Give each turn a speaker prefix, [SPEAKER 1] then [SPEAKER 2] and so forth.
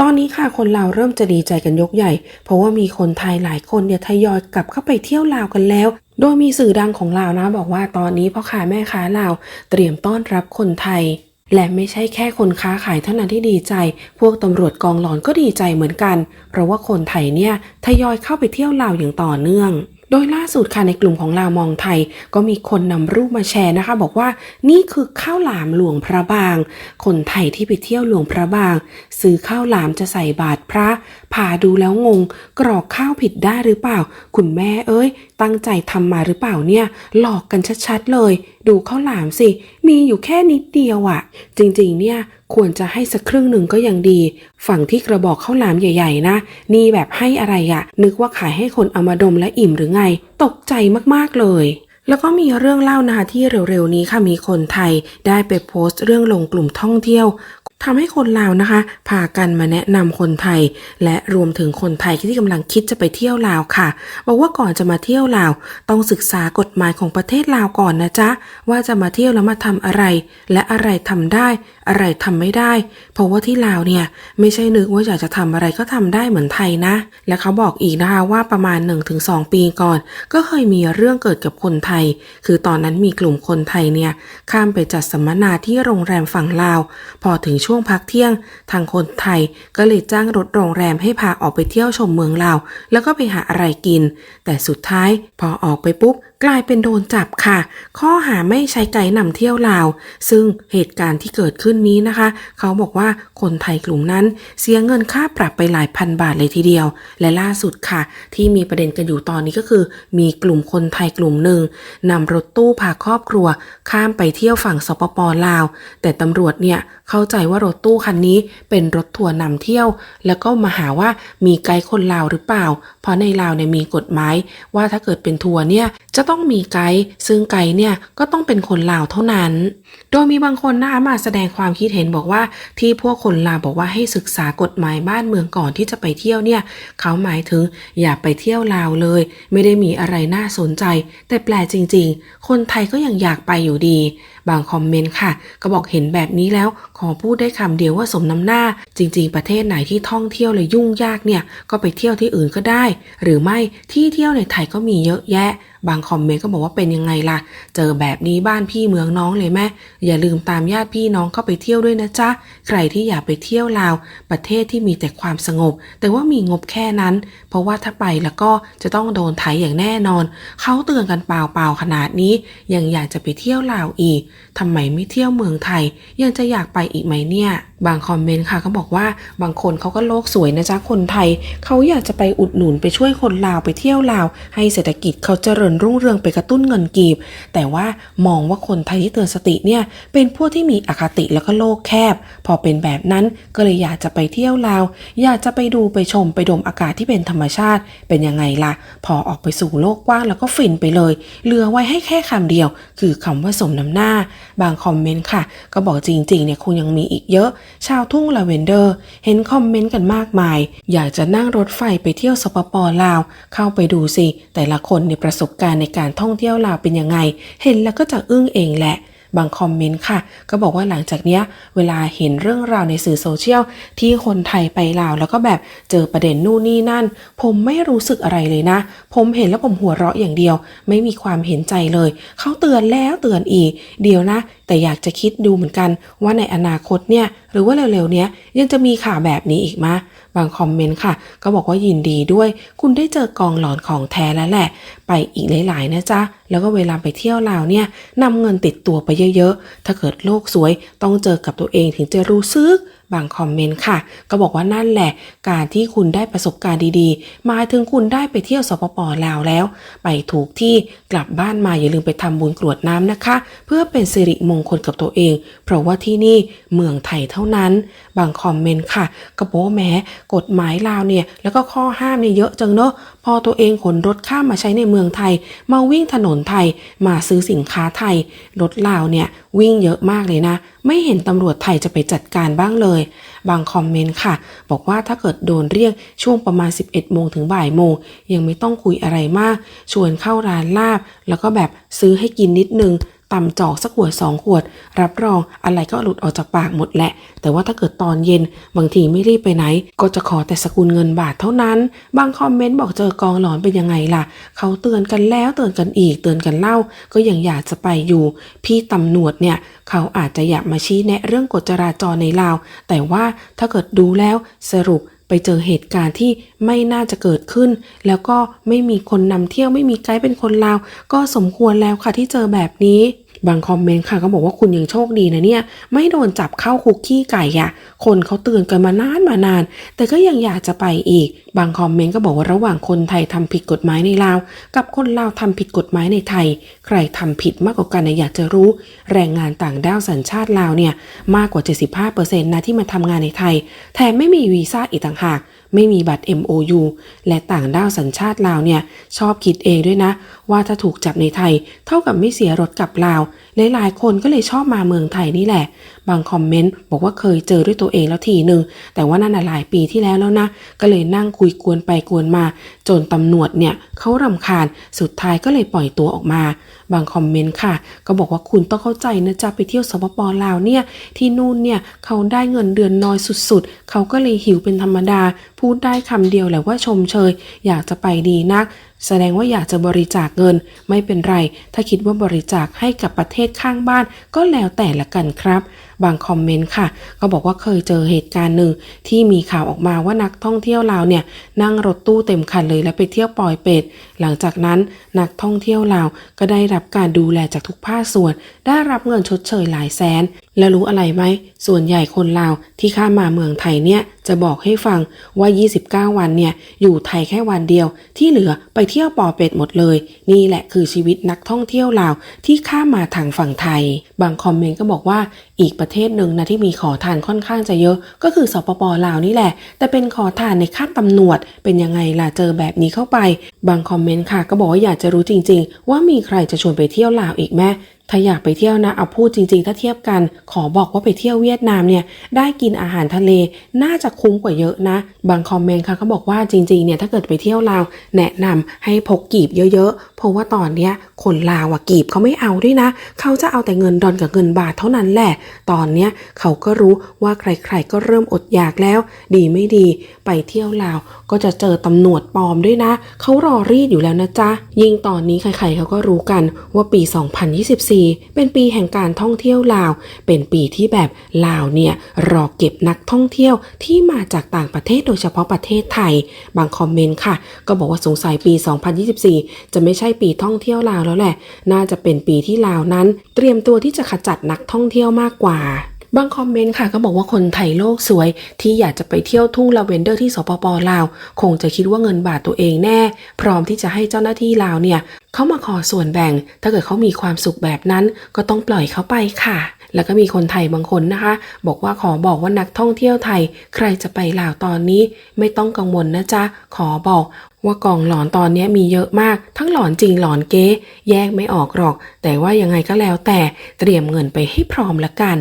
[SPEAKER 1] ตอนนี้ค่ะคนลาวเริ่มจะดีใจกันยกใหญ่ เพราะว่ามีคนไทยหลายคนเนี่ยทยอยกลับเข้าไปเที่ยวลาวกันแล้ว โดยมีสื่อดังของลาวนะบอกว่าตอนนี้พ่อค้าแม่ค้าลาวเตรียมต้อนรับคนไทย และไม่ใช่แค่คนค้าขายเท่านั้นที่ดีใจ พวกตำรวจกองหลอนก็ดีใจเหมือนกัน เพราะว่าคนไทยเนี่ยทยอยเข้าไปเที่ยวลาวอย่างต่อเนื่อง โดยล่าสุดค่ะในกลุ่มของลาวมองไทย ก็มีคนนำรูปมาแชร์นะคะ บอกว่านี่คือข้าวหลามหลวงพระบาง คนไทยที่ไปเที่ยวหลวงพระบาง ซื้อข้าวหลามจะใส่บาตรพระผ่าดูแล้วงง กรอกข้าวผิดได้หรือเปล่า คุณแม่เอ้ย ตั้งใจทำมาหรือเปล่าเนี่ย หลอกกันชัดๆเลย ดูข้าวหลามสิ มีอยู่แค่นิดเดียวอะจริงๆเนี่ยควรจะให้สักครึ่งหนึ่งก็ยังดี ฝั่งที่กระบอกข้าวหลามใหญ่ๆ นะ นี่แบบให้อะไรอะนึกว่าขายให้คนเอามาดมและอิ่มหรือไง ตกใจมากๆเลยแล้วก็มีเรื่องเล่านะคะที่เร็วๆนี้ค่ะมีคนไทยได้ไปโพสต์เรื่องลงกลุ่มท่องเที่ยว ทำให้คนลาวนะคะ พากันมาแนะนำคนไทย และรวมถึงคนไทยที่กำลังคิดจะไปเที่ยวลาวค่ะ บอกว่าก่อนจะมาเที่ยวลาว ต้องศึกษากฎหมายของประเทศลาวก่อนนะจ๊ะ ว่าจะมาเที่ยวแล้วมาทำอะไร และอะไรทำได้ อะไรทำไม่ได้ เพราะว่าที่ลาวเนี่ยไม่ใช่นึกว่าอยากจะทำอะไรก็ทำได้เหมือนไทยนะ และเขาบอกอีกนะคะว่าประมาณ 1-2 ปีก่อน ก็เคยมีเรื่องเกิดกับคนไทย คือตอนนั้นมีกลุ่มคนไทยเนี่ยข้ามไปจัดสัมมนาที่โรงแรมฝั่งลาว พอถึงช่วงพักเที่ยง ทางคนไทยก็เลยจ้างรถโรงแรมให้พาออกไปเที่ยวชมเมืองลาว แล้วก็ไปหาอะไรกิน แต่สุดท้ายพอออกไปปุ๊บกลายเป็นโดนจับค่ะ ข้อหาไม่ใช้ไกด์นำเที่ยวลาว ซึ่งเหตุการณ์ที่เกิดขึ้นนี้นะคะ เขาบอกว่าคนไทยกลุ่มนั้น เสียเงินค่าปรับไปหลายพันบาทเลยทีเดียว และล่าสุดค่ะ ที่มีประเด็นกันอยู่ตอนนี้ก็คือ มีกลุ่มคนไทยกลุ่มหนึ่งนำรถตู้พาครอบครัว ข้ามไปเที่ยวฝั่งสปปลาว แต่ตำรวจเนี่ยเข้าใจว่ารถตู้คันนี้เป็นรถทัวร์นำเที่ยว แล้วก็มาหาว่ามีไกด์คนลาวหรือเปล่า เพราะในลาวเนี่ยมีกฎหมายว่าถ้าเกิดเป็นทัวร์เนี่ย จะต้องมีไกด์ซึ่งไกด์เนี่ยก็ต้องเป็นคนลาวเท่านั้น โดยมีบางคนนะคะมาแสดงความคิดเห็นบอกว่า ที่พวกคนลาวบอกว่าให้ศึกษากฎหมายบ้านเมืองก่อนที่จะไปเที่ยวเนี่ยเขาหมายถึงอย่าไปเที่ยวลาวเลย ไม่ได้มีอะไรน่าสนใจ แต่แปลจริง ๆ คนไทยก็ยังอยากไปอยู่ดี บางคอมเมนต์ค่ะ ก็บอกเห็นแบบนี้แล้วขอพูดได้คำเดียวว่าสมน้ำหน้า จริง ๆ ประเทศไหนที่ท่องเที่ยวเลยยุ่งยากเนี่ยก็ไปเที่ยวที่อื่นก็ได้ หรือไม่ที่เที่ยวในไทยก็มีเยอะแยะบางคอมเมนต์ก็บอกว่าเป็นยังไงล่ะ เจอแบบนี้บ้านพี่เมืองน้องเลยแม่ อย่าลืมตามญาติพี่น้องเข้าไปเที่ยวด้วยนะจ๊ะ ใครที่อยากไปเที่ยวลาว ประเทศที่มีแต่ความสงบ แต่ว่ามีงบแค่นั้น เพราะว่าถ้าไปแล้วก็จะต้องโดนไถอย่างแน่นอน เขาเตือนกันเปล่าๆขนาดนี้ ยังอยากจะไปเที่ยวลาวอีก ทำไมไม่เที่ยวเมืองไทย ยังจะอยากไปอีกไหมเนี่ย บางคอมเมนต์ค่ะก็บอกว่าบางคนเขาก็โลกสวยนะจ๊ะคนไทย เขาอยากจะไปอุดหนุนไปช่วยคนลาวไปเที่ยวลาว ให้เศรษฐกิจเขาเจริญรุ่งเรืองไปกระตุ้นเงินกีบ แต่ว่ามองว่าคนไทยที่เตือนสติเนี่ยเป็นพวกที่มีอคติแล้วก็โลกแคบ พอเป็นแบบนั้นก็เลยอยากจะไปเที่ยวลาว อยากจะไปดูไปชมไปดมอากาศที่เป็นธรรมชาติ เป็นยังไงล่ะ พอออกไปสู่โลกกว้างแล้วก็ฟินไปเลยเหลือไว้ให้แค่คำเดียว คือคำว่าสมน้ำหน้า บางคอมเมนต์ค่ะ ก็บอกจริงๆเนี่ยคงยังมีอีกเยอะชาวทุ่งลาเวนเดอร์ เห็นคอมเมนต์กันมากมาย อยากจะนั่งรถไฟไปเที่ยวสปปลาว เข้าไปดูสิ แต่ละคนในประสบการณ์ในการท่องเที่ยวลาวเป็นยังไง เห็นแล้วก็จะอึ้งเองแหละ บางคอมเมนต์ค่ะ ก็บอกว่าหลังจากเนี้ยเวลาเห็นเรื่องราวในสื่อโซเชียลที่คนไทยไปลาว แล้วก็แบบเจอประเด็นนู่นนี่นั่น ผมไม่รู้สึกอะไรเลยนะ ผมเห็นแล้วผมหัวเราะอย่างเดียว ไม่มีความเห็นใจเลย เขาเตือนแล้วเตือนอีก เดี๋ยวนะ แต่อยากจะคิดดูเหมือนกันว่าในอนาคตเนี่ยหรือว่าเร็วๆเนี้ยยังจะมีข่าวแบบนี้อีกมะบางคอมเมนต์ค่ะ ก็บอกว่ายินดีด้วย คุณได้เจอกองหลอนของแท้แล้วแหละ ไปอีกหลาย ๆ นะจ๊ะ แล้วก็เวลาไปเที่ยวลาวเนี่ยนำเงินติดตัวไปเยอะ ๆ ถ้าเกิดโลกสวยต้องเจอกับตัวเองถึงจะรู้ซึก บางคอมเมนต์ค่ะ ก็บอกว่านั่นแหละ การที่คุณได้ประสบการณ์ดีๆ หมายถึงคุณได้ไปเที่ยวสปปลาวแล้ว ไปถูกที่กลับบ้านมาอย่าลืมไปทำบุญกรวดน้ำนะคะ เพื่อเป็นสิริมงคลกับตัวเอง เพราะว่าที่นี่เมืองไทยเท่านั้น บางคอมเมนต์ค่ะก็บอกว่าแหม้กฎหมายลาวเนี่ยแล้วก็ข้อห้ามเนี่ยเยอะจังเนอะพอตัวเองขนรถข้ามมาใช้ในเมืองไทย มาวิ่งถนนไทยมาซื้อสินค้าไทยรถลาวเนี่ยวิ่งเยอะมากเลยนะ ไม่เห็นตำรวจไทยจะไปจัดการบ้างเลย บางคอมเมนต์ค่ะ บอกว่าถ้าเกิดโดนเรียกช่วงประมาณ 11 โมงถึงบ่ายโมง ยังไม่ต้องคุยอะไรมาก ชวนเข้าร้านลาบ แล้วก็แบบซื้อให้กินนิดนึง ตำจอกสักขวดสองขวด รับรองอะไรก็หลุดออกจากปากหมดแหละ แต่ว่าถ้าเกิดตอนเย็นบางทีไม่รีบไปไหน ก็จะขอแต่สกุลเงินบาทเท่านั้น บางคอมเมนต์บอกเจอกองหลอนเป็นยังไงล่ะ เขาเตือนกันแล้วเตือนกันอีกเตือนกันเล่า ก็ยังอยากจะไปอยู่ พี่ตำรวจเนี่ย เขาอาจจะอยากมาชี้แนะเรื่องกฎจราจรในลาว แต่ว่าถ้าเกิดดูแล้วสรุป ไปเจอเหตุการณ์ที่ไม่น่าจะเกิดขึ้น แล้วก็ไม่มีคนนำเที่ยวไม่มีไกด์เป็นคนลาว ก็สมควรแล้วค่ะที่เจอแบบนี้ บางคอมเมนต์ค่ะก็บอกว่าคุณยังโชคดีนะเนี่ย ไม่โดนจับเข้าคุกขี้ไก่อะคนเขาเตือนกันมานานมานาน แต่ก็ยังอยากจะไปอีก บางคอมเมนต์ก็บอกว่าระหว่างคนไทยทำผิดกฎหมายในลาว กับคนลาวทำผิดกฎหมายในไทย ใครทำผิดมากกว่ากันนะอยากจะรู้ แรงงานต่างด้าวสัญชาติลาวเนี่ยมากกว่า 75%นะที่มาทำงานในไทย แถมไม่มีวีซ่าอีกต่างหากไม่มีบัตร MOU และต่างด้าวสัญชาติลาวเนี่ยชอบคิดเองด้วยนะ ว่าถ้าถูกจับในไทยเท่ากับไม่เสียรถกลับลาว หลายๆ คนก็เลยชอบมาเมืองไทยนี่แหละ บางคอมเมนต์บอกว่าเคยเจอด้วยตัวเองแล้วทีหนึ่งแต่ว่านั่นหลายปีที่แล้วแล้วนะ ก็เลยนั่งคุยกวนไปกวนมา จนตำรวจเนี่ยเขารำคาญ สุดท้ายก็เลยปล่อยตัวออกมา บางคอมเมนต์ค่ะ ก็บอกว่าคุณต้องเข้าใจนะจ๊ะไปเที่ยวสปปลาวเนี่ยที่นู่นเนี่ยเขาได้เงินเดือนน้อยสุดๆ เขาก็เลยหิวเป็นธรรมดา พูดได้คำเดียวแหละว่าชมเชย อยากจะไปดีนัก แสดงว่าอยากจะบริจาคเงินไม่เป็นไร ถ้าคิดว่าบริจาคให้กับประเทศข้างบ้านก็แล้วแต่ละกันครับ บางคอมเมนต์ค่ะ ก็บอกว่าเคยเจอเหตุการณ์หนึ่งที่มีข่าวออกมาว่านักท่องเที่ยวลาวเนี่ยนั่งรถตู้เต็มคันเลยแล้วไปเที่ยวปอยเป็ด หลังจากนั้นนักท่องเที่ยวลาวก็ได้รับการดูแลจากทุกภาคส่วน ได้รับเงินชดเชยหลายแสน แล้วรู้อะไรไหม ส่วนใหญ่คนลาวที่ข้ามาเมืองไทยเนี่ยจะบอกให้ฟังว่า 29 วันเนี่ยอยู่ไทยแค่วันเดียว ที่เหลือไปเที่ยวปอเป็ดหมดเลย นี่แหละคือชีวิตนักท่องเที่ยวลาวที่ข้ามมาทางฝั่งไทย บางคอมเมนต์ก็บอกว่าอีกประเทศหนึ่งนะที่มีขอทานค่อนข้างจะเยอะ ก็คือสปปลาวนี่แหละ แต่เป็นขอทานในค่าตำรวจเป็นยังไงล่ะเจอแบบนี้เข้าไป บางคอมเมนต์ค่ะก็บอกว่าอยากจะรู้จริง ๆ ว่ามีใครจะชวนไปเที่ยวลาวอีกไหม ถ้าอยากไปเที่ยวนะเอาพูดจริง ๆ ถ้าเทียบกัน ขอบอกว่าไปเที่ยวเวียดนามเนี่ยได้กินอาหารทะเลน่าจะคุ้มกว่าเยอะนะ บางคอมเมนต์ค่ะเขาบอกว่าจริงๆเนี่ยถ้าเกิดไปเที่ยวลาวแนะนำให้พกกีบเยอะๆ เพราะว่าตอนเนี้ยคนลาวอะกีบเขาไม่เอาด้วยนะ เขาจะเอาแต่เงินดอนกับเงินบาทเท่านั้นแหละ ตอนเนี้ยเขาก็รู้ว่าใครๆก็เริ่มอดอยากแล้ว ดีไม่ดี ไปเที่ยวลาวก็จะเจอตำรวจปลอมด้วยนะเขารอรีดอยู่แล้วนะจ๊ะยิ่งตอนนี้ใครๆเขาก็รู้กันว่าปี 2024เป็นปีแห่งการท่องเที่ยวลาว เป็นปีที่แบบลาวเนี่ยรอเก็บนักท่องเที่ยวที่มาจากต่างประเทศโดยเฉพาะประเทศไทย บางคอมเมนต์ค่ะ ก็บอกว่าสงสัยปี 2024 จะไม่ใช่ปีท่องเที่ยวลาวแล้วแหละ น่าจะเป็นปีที่ลาวนั้น เตรียมตัวที่จะขจัดนักท่องเที่ยวมากกว่า บางคอมเมนต์ค่ะก็บอกว่าคนไทยโลกสวย ที่อยากจะไปเที่ยวทุ่งลาเวนเดอร์ที่สปปลาว คงจะคิดว่าเงินบาทตัวเองแน่ พร้อมที่จะให้เจ้าหน้าที่ลาวเนี่ยเขามาขอส่วนแบ่ง ถ้าเกิดเขามีความสุขแบบนั้น ก็ต้องปล่อยเขาไปค่ะ แล้วก็มีคนไทยบางคนนะคะ บอกว่าขอบอกว่านักท่องเที่ยวไทย ใครจะไปลาวตอนนี้ ไม่ต้องกังวลนะจ๊ะขอบอกว่ากองหลอนตอนนี้มีเยอะมาก ทั้งหลอนจริงหลอนเก๊แยกไม่ออกหรอก แต่ว่ายังไงก็แล้วแต่เตรียมเงินไปให้พร้อมละกัน